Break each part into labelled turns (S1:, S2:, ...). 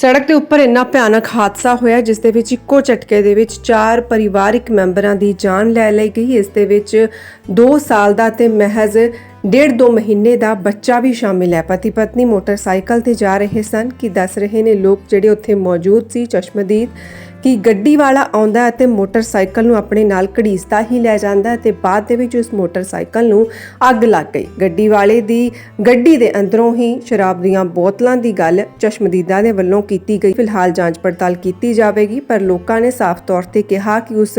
S1: ਸੜਕ ਦੇ ਉੱਪਰ ਇੰਨਾ ਭਿਆਨਕ ਹਾਦਸਾ ਹੋਇਆ, ਜਿਸ ਦੇ ਵਿੱਚ ਇੱਕੋ ਝਟਕੇ ਦੇ ਵਿੱਚ ਚਾਰ ਪਰਿਵਾਰਿਕ ਮੈਂਬਰਾਂ ਦੀ ਜਾਨ ਲੈ ਲਈ ਗਈ। ਇਸ ਦੇ ਵਿੱਚ 2 ਸਾਲ ਦਾ ਤੇ ਮਹਿਜ਼ ਡੇਢ ਦੋ ਮਹੀਨੇ ਦਾ ਬੱਚਾ ਵੀ ਸ਼ਾਮਿਲ ਹੈ। ਪਤੀ ਪਤਨੀ ਮੋਟਰਸਾਈਕਲ ਤੇ ਜਾ ਰਹੇ ਸਨ। ਕਿ ਦੱਸ ਰਹੇ ਨੇ ਲੋਕ ਜਿਹੜੇ ਉੱਥੇ ਮੌਜੂਦ ਸੀ? ਚਸ਼ਮਦੀਦ ਕਿ ਗੱਡੀ ਵਾਲਾ ਆਉਂਦਾ ਅਤੇ ਮੋਟਰਸਾਈਕਲ ਨੂੰ ਆਪਣੇ ਨਾਲ ਘੜੀਸਦਾ ਹੀ ਲੈ ਜਾਂਦਾ ਹੈ ਤੇ ਬਾਅਦ ਦੇ ਵਿੱਚ ਉਸ ਮੋਟਰਸਾਈਕਲ ਨੂੰ ਅੱਗ ਲੱਗ ਗਈ। ਗੱਡੀ ਵਾਲੇ ਦੀ ਗੱਡੀ ਦੇ ਅੰਦਰੋਂ ਹੀ ਸ਼ਰਾਬ ਦੀਆਂ ਬੋਤਲਾਂ ਦੀ ਗੱਲ ਚਸ਼ਮਦੀਦਾਂ ਦੇ ਵੱਲੋਂ ਕੀਤੀ ਗਈ। ਫਿਲਹਾਲ ਜਾਂਚ ਪੜਤਾਲ ਕੀਤੀ ਜਾਵੇਗੀ, ਪਰ ਲੋਕਾਂ ਨੇ ਸਾਫ਼ ਤੌਰ ਤੇ ਕਿਹਾ ਕਿ ਉਸ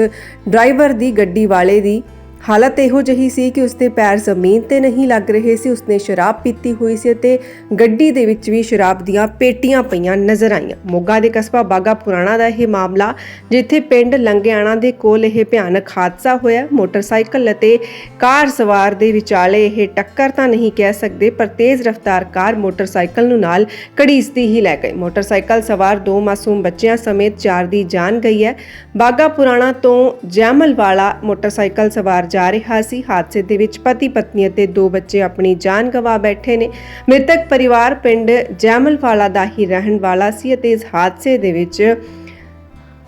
S1: ਡਰਾਈਵਰ ਦੀ ਗੱਡੀ ਵਾਲੇ ਦੀ ਹਾਲਤ ਇਹੋ ਜਿਹੀ ਸੀ ਕਿ ਉਸਦੇ ਪੈਰ ਜ਼ਮੀਨ ਤੇ ਨਹੀਂ ਲੱਗ ਰਹੇ ਸੀ, ਉਸਨੇ ਸ਼ਰਾਬ ਪੀਤੀ ਹੋਈ ਸੀ ਤੇ ਗੱਡੀ ਦੇ ਵਿੱਚ ਵੀ ਸ਼ਰਾਬ ਦੀਆਂ ਪੇਟੀਆਂ ਪਈਆਂ ਨਜ਼ਰ ਆਈਆਂ। ਮੋਗਾ ਦੇ ਕਸਬਾ ਬਾਗਾ ਪੁਰਾਣਾ ਦਾ ਇਹ ਮਾਮਲਾ, ਜਿੱਥੇ ਪਿੰਡ ਲੰਗਿਆਣਾ ਦੇ ਕੋਲ ਇਹ ਭਿਆਨਕ ਹਾਦਸਾ ਹੋਇਆ। ਮੋਟਰਸਾਈਕਲ ਅਤੇ ਕਾਰ ਸਵਾਰ ਦੇ ਵਿਚਾਲੇ ਇਹ ਟੱਕਰ ਤਾਂ ਨਹੀਂ ਕਹਿ ਸਕਦੇ, ਪਰ ਤੇਜ਼ ਰਫ਼ਤਾਰ ਕਾਰ ਮੋਟਰਸਾਈਕਲ ਨੂੰ ਨਾਲ ਘੜੀਸਦੀ ਹੀ ਲੈ ਗਈ। ਮੋਟਰਸਾਈਕਲ ਸਵਾਰ ਦੋ ਮਾਸੂਮ ਬੱਚਿਆਂ ਸਮੇਤ ਚਾਰ ਦੀ ਜਾਨ ਗਈ ਹੈ। ਬਾਗਾ ਪੁਰਾਣਾ ਤੋਂ ਜੈਮਲ ਵਾਲਾ ਮੋਟਰਸਾਈਕਲ ਸਵਾਰ ਜਾ ਰਿਹਾ ਸੀ। ਹਾਦਸੇ ਦੇ ਵਿੱਚ ਪਤੀ ਪਤਨੀ ਅਤੇ ਦੋ ਬੱਚੇ ਆਪਣੀ ਜਾਨ ਗਵਾ ਬੈਠੇ ਨੇ। ਮ੍ਰਿਤਕ ਪਰਿਵਾਰ ਪਿੰਡ ਜੈਮਲ ਦਾ ਹੀ ਰਹਿਣ ਵਾਲਾ ਸੀ ਅਤੇ ਇਸ ਹਾਦਸੇ ਦੇ ਵਿੱਚ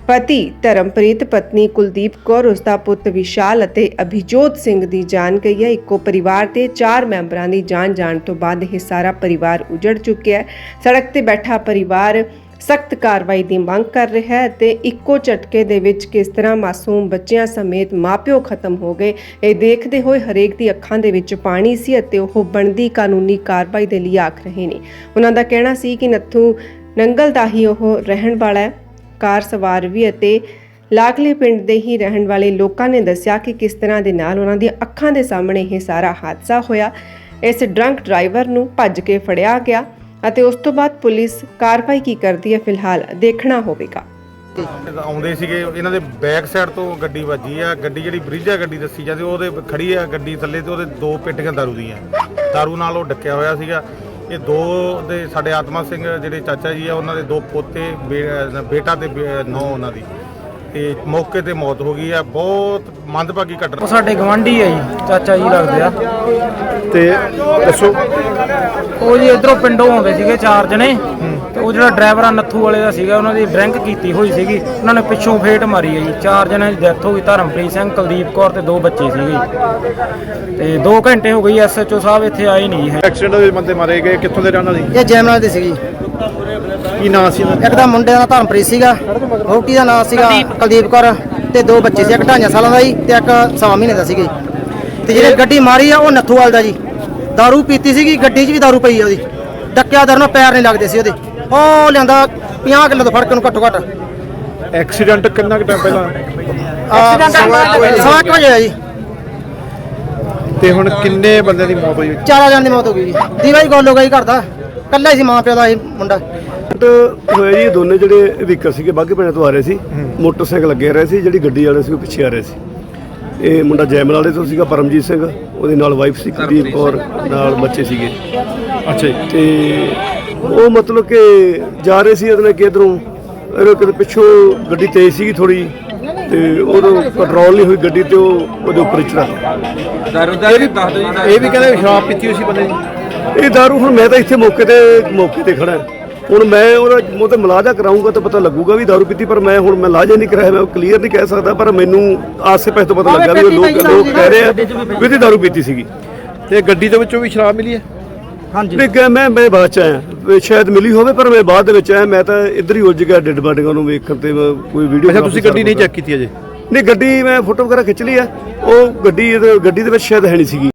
S1: ਪਤੀ ਧਰਮਪ੍ਰੀਤ, ਪਤਨੀ ਕੁਲਦੀਪ ਕੌਰ, ਉਸ ਦਾ ਪੁੱਤ ਵਿਸ਼ਾਲ ਅਤੇ ਅਭਿਜੋਤ ਸਿੰਘ ਦੀ ਜਾਨ ਗਈ ਹੈ। ਇੱਕੋ ਪਰਿਵਾਰ ਦੇ ਚਾਰ ਮੈਂਬਰਾਂ ਦੀ ਜਾਨ ਜਾਣ ਤੋਂ ਬਾਅਦ ਇਹ ਸਾਰਾ ਪਰਿਵਾਰ ਉਜੜ ਚੁੱਕਿਆ ਹੈ। ਸੜਕ ਤੇ ਬੈਠਾ ਪਰਿਵਾਰ ਸਖਤ ਕਾਰਵਾਈ ਦੀ ਮੰਗ ਕਰ ਰਿਹਾ ਹੈ ਤੇ ਇੱਕੋ ਝਟਕੇ ਦੇ ਵਿੱਚ ਕਿਸ ਤਰ੍ਹਾਂ ਮਾਸੂਮ ਬੱਚਿਆਂ ਸਮੇਤ ਮਾਪਿਓ ਖਤਮ ਹੋ ਗਏ, ਇਹ ਦੇਖਦੇ ਹੋਏ ਹਰੇਕ ਦੀ ਅੱਖਾਂ ਦੇ ਵਿੱਚ ਪਾਣੀ ਸੀ ਅਤੇ ਉਹ ਬਣਦੀ ਕਾਨੂੰਨੀ ਕਾਰਵਾਈ ਦੇ ਲਈ ਆਖ ਰਹੇ ਨੇ। ਉਹਨਾਂ ਦਾ ਕਹਿਣਾ ਸੀ ਕਿ ਨੱਥੂ ਨੰਗਲ ਦਾ ਹੀ ਉਹ ਰਹਿਣ ਵਾਲਾ ਹੈ। ਕਾਰ ਸਵਾਰ ਵੀ ਅਤੇ ਲਾਗਲੇ ਪਿੰਡ ਦੇ ਹੀ ਰਹਿਣ ਵਾਲੇ ਲੋਕਾਂ ਨੇ ਦੱਸਿਆ ਕਿ ਕਿਸ ਤਰ੍ਹਾਂ ਦੇ ਨਾਲ ਉਹਨਾਂ ਦੀਆਂ ਅੱਖਾਂ ਦੇ ਸਾਹਮਣੇ ਇਹ ਸਾਰਾ ਹਾਦਸਾ ਹੋਇਆ। ਇਸ ਡਰੰਕ ਡਰਾਈਵਰ ਨੂੰ ਭੱਜ ਕੇ ਫੜਿਆ ਗਿਆ। ਅਤੇ ਉਸ ਤੋਂ ਬਾਅਦ ਪੁਲਿਸ ਕਾਰਵਾਈ ਕੀ ਕਰਦੀ ਹੈ ਫਿਲਹਾਲ ਦੇਖਣਾ ਹੋਵੇਗਾ।
S2: ਆਉਂਦੇ ਸੀਗੇ, ਇਹਨਾਂ ਦੇ ਬੈਕ ਸਾਈਡ ਤੋਂ ਗੱਡੀ ਵੱਜੀ ਆ, ਗੱਡੀ ਜਿਹੜੀ ਬ੍ਰਿਜਾ ਗੱਡੀ ਦੱਸੀ ਜਾਂਦੀ, ਉਹਦੇ ਖੜੀ ਆ ਗੱਡੀ ਥੱਲੇ ਤੇ ਉਹਦੇ ਦੋ ਪੇਟੀਆਂ ਦਾਰੂ ਦੀਆਂ। ਦਾਰੂ ਨਾਲ ਉਹ ਡੱਕਿਆ ਹੋਇਆ ਸੀਗਾ। ਇਹ ਦੋ ਦੇ ਸਾਡੇ ਆਤਮਾ ਸਿੰਘ, ਜਿਹੜੇ ਚਾਚਾ ਜੀ ਆ, ਉਹਨਾਂ ਦੇ ਦੋ ਪੋਤੇ, ਬੇ- ਬੇਟਾ ਤੇ ਨੌ ਉਹਨਾਂ ਦੀ। ਤੇ ਮੌਕੇ ਤੇ ਮੌਤ ਹੋ ਗਈ ਆ। ਬਹੁਤ ਮੰਦਭਾਗੀ ਘਟਨਾ।
S3: ਉਹ ਸਾਡੇ ਗਵਾਂਢੀ ਆ ਜੀ ਚਾਚਾ ਜੀ ਲੱਗਦੇ ਆ।
S4: ਤੇ ਦੱਸੋ।
S3: ਉਹ ਜੀ ਇਧਰੋਂ ਪਿੰਡੋਂ ਆਉਂਦੇ ਸੀਗੇ ਚਾਰ ਜਣੇ। ਤੇ ਉਹ ਜਿਹੜਾ ਡਰਾਈਵਰ ਆ ਨੱਥੂ ਵਾਲੇ ਦਾ ਸੀਗਾ ਉਹਨਾਂ ਦੀ ਡਰਿੰਕ ਕੀਤੀ ਹੋਈ ਸੀਗੀ। ਉਹਨਾਂ ਨੇ ਪਿੱਛੋਂ ਫੇਟ ਮਾਰੀ ਹੈ ਜੀ। ਚਾਰ ਜਣਿਆਂ ਦੀ ਡੈਥ ਹੋ ਗਈ ਧਰਮਪ੍ਰੀਤ ਸਿੰਘ ਕੁਲਦੀਪ ਕੌਰ ਤੇ ਦੋ ਬੱਚੇ ਸੀਗੇ। ਤੇ 2 ਘੰਟੇ ਹੋ ਗਈ ਐਸਐਚਓ ਸਾਹਿਬ ਇੱਥੇ ਆਏ ਨਹੀਂ ਹੈ।
S4: ਐਕਸੀਡੈਂਟ ਦੇ ਵਿੱਚ ਬੰਦੇ ਮਾਰੇ ਗਏ। ਕਿੱਥੋਂ ਦੇ ਰਹਿਣ ਵਾਲੇ?
S5: ਇਹ ਜੈਮਲਾ ਦੀ ਸੀਗੀ
S4: ਕੀ ਨਾਂ ਸੀ ਇਹਨਾਂ
S5: ਇੱਕ ਦਾ ਮੁੰਡੇ ਦਾ ਧਰਮਪ੍ਰੀਤ ਸੀਗਾ ਵਹੁਟੀ ਦਾ ਨਾਮ ਸੀਗਾ ਕੁਲਦੀਪ ਕੌਰ ਤੇ ਦੋ ਬੱਚੇ ਸੀ ਇੱਕ ਢਾਈਆਂ ਸਾਲਾਂ ਦਾ ਜੀ ਤੇ ਇੱਕ ਸਵਾ ਮਹੀਨੇ ਦਾ ਸੀਗਾ ਜੀ ਤੇ ਜਿਹੜੇ ਗੱਡੀ ਮਾਰੀ ਆ ਉਹ ਨੱਥੂਵਾਲ ਦਾ ਜੀ दारू ਪੀਤੀ ਸੀਗੀ ਗੱਡੀ 'ਚ ਵੀ दारू ਪਈ ਆ ਉਹਦੀ ਡੱਕਿਆ ਦਰ ਨਾਲ ਪੈਰ ਨਹੀਂ ਲੱਗਦੇ ਸੀ ਉਹਦੇ ਉਹ ਲਿਆਂਦਾ 50 ਕਿਲੋ ਤੋਂ ਫੜ ਕੇ ਨੂੰ ਘੱਟੋ ਘੱਟ
S4: ਦਾ ਐਕਸੀਡੈਂਟ ਕਿੰਨਾ ਕੁ ਟਾਈਮ ਪਹਿਲਾਂ
S5: ਆ, ਸਵਾ ਕੁ ਵਜੇ ਆ ਜੀ
S4: ਤੇ ਹੁਣ ਕਿੰਨੇ ਬੰਦਿਆਂ ਦੀ ਮੌਤ ਹੋਈ
S5: ਚਾਰਾ ਜਾਣ ਦੀ ਮੌਤ ਹੋ ਗਈ ਜੀ ਦੀਵਾ ਜੀ ਗੋਲ ਹੋ ਗਈ ਘਰ ਦਾ ਕੱਲਾ ਸੀ ਮਾਂ ਪਿਓ ਦਾ ਇਹ ਮੁੰਡਾ।
S6: ਹੋਇਆ ਜੀ ਇਹ ਦੋਨੇ ਜਿਹੜੇ ਵਹੀਕਲ ਸੀਗੇ ਬਾਗੇ ਪਿੰਡ ਤੋਂ ਆ ਰਹੇ ਸੀ। ਮੋਟਰਸਾਈਕਲ ਲੱਗੇ ਰਹੇ ਸੀ ਜਿਹੜੀ ਗੱਡੀ ਵਾਲੇ ਸੀ ਉਹ ਪਿੱਛੇ ਆ ਰਹੇ ਸੀ। ਇਹ ਮੁੰਡਾ ਜੈਮਲ ਵਾਲੇ ਤੋਂ ਸੀਗਾ ਪਰਮਜੀਤ ਸਿੰਘ। ਉਹਦੇ ਨਾਲ ਵਾਈਫ ਸੀ ਕੁਲਦੀਪ ਕੌਰ ਨਾਲ ਬੱਚੇ ਸੀਗੇ।
S4: ਅੱਛਾ
S6: ਤੇ ਉਹ ਮਤਲਬ ਕਿ ਜਾ ਰਹੇ ਸੀ ਇਹਨੇ ਕਿਧਰੋਂ ਇਹਨੇ ਕਿਤੇ ਪਿੱਛੋਂ ਗੱਡੀ ਤੇਜ਼ ਸੀਗੀ ਥੋੜੀ ਤੇ ਉਦੋਂ ਕੰਟਰੋਲ ਨਹੀਂ ਹੋਈ ਗੱਡੀ ਤੇ ਉਹ ਉਹਦੇ ਉੱਪਰ ਚੜਾ
S4: ਇਹ ਵੀ ਕਹਿੰਦੇ ਸ਼ਰਾਬ ਪੀਤੀ ਹੋਈ ਸੀ ਬੰਦੇ ਦੀ
S6: ਇਹ दारू ਹੁਣ ਮੈਂ ਤਾਂ ਇੱਥੇ ਮੌਕੇ ਤੇ ਮੌਕੇ ਤੇ ਖੜਾ ਹੁਣ ਮੈਂ ਉਹਦਾ ਮੂੰਹ ਤੇ ਮਲਾਜਾ ਕਰਾਉਂਗਾ ਤਾਂ ਪਤਾ ਲੱਗੂਗਾ ਵੀ दारू ਪੀਤੀ ਪਰ ਮੈਂ ਹੁਣ ਮੈਂ ਲਾਜਾ ਨਹੀਂ ਕਰਾਇਆ ਮੈਂ ਕਲੀਅਰ ਨਹੀਂ ਕਹਿ ਸਕਦਾ ਪਰ ਮੈਨੂੰ ਆਸੇ ਪਾਸੇ ਤੋਂ ਪਤਾ ਲੱਗਾ ਵੀ ਉਹ ਲੋਕ ਲੋਕ ਕਹਿ ਰਹੇ ਆ ਵੀ ਇਹਦੀ दारू ਪੀਤੀ ਸੀਗੀ
S4: ਤੇ ਗੱਡੀ ਦੇ ਵਿੱਚੋਂ ਵੀ ਸ਼ਰਾਬ ਮਿਲੀ ਹੈ
S6: ਨਹੀਂ ਕਿ ਮੈਂ ਮੈਂ ਬਾਅਦ ਚ ਆਇਆ ਵੀ ਸ਼ਾਇਦ ਮਿਲੀ ਹੋਵੇ ਪਰ ਮੈਂ ਬਾਅਦ ਦੇ ਵਿੱਚ ਆਇਆ ਮੈਂ ਤਾਂ ਇੱਧਰ ਹੀ ਉਲਝ ਗਿਆ ਡੈਡ ਬਾਡੀਆਂ ਨੂੰ ਵੇਖਣ ਤੇ ਮੈਂ ਕੋਈ ਵੀਡੀਓ
S4: ਅੱਛਾ ਤੁਸੀਂ ਗੱਡੀ ਨਹੀਂ ਚੈੱਕ ਕੀਤੀ ਅਜੇ
S6: ਨਹੀਂ ਗੱਡੀ ਮੈਂ ਫੋਟੋ ਵਗੈਰਾ ਖਿੱਚ ਲਈ ਆ ਉਹ ਗੱਡੀ ਇਹਦੇ- ਗੱਡੀ ਦੇ ਵਿੱਚ ਸ਼ਾਇਦ ਹੈ ਨਹੀਂ ਸੀਗੀ